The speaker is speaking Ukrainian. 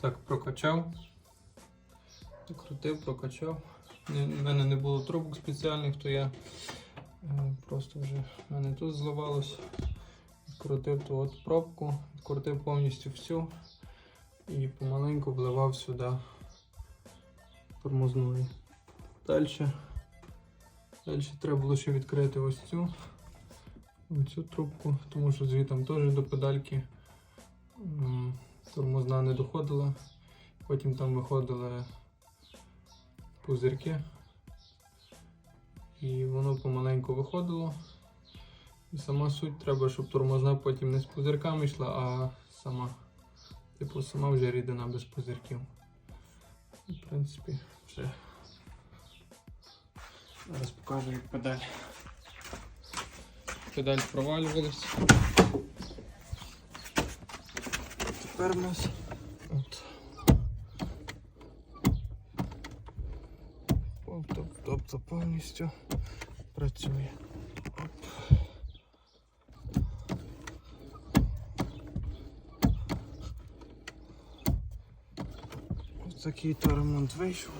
Так, прокачав. Закрутив, прокачав. У мене не було трубок спеціальних, то я е, просто вже в мене тут зливалось. Відкрутив ту от пробку, відкрутив повністю всю і помаленьку вливав сюди тормозної. Далі. Далі треба було ще відкрити ось цю, цю трубку, тому що звітом теж до педальки тормозна не доходила. Потім там виходили пузирки. І воно помаленьку виходило. І сама суть треба, щоб тормозна потім не з пузирками йшла, а сама. Типу, сама вже рідина без пузирків. І, в принципі, все. Зараз покажу, як педаль. Педаль провалювалась. Тепер у нас от. Тобто, повністю працює. Оп. Ось такий то ремонт вийшов.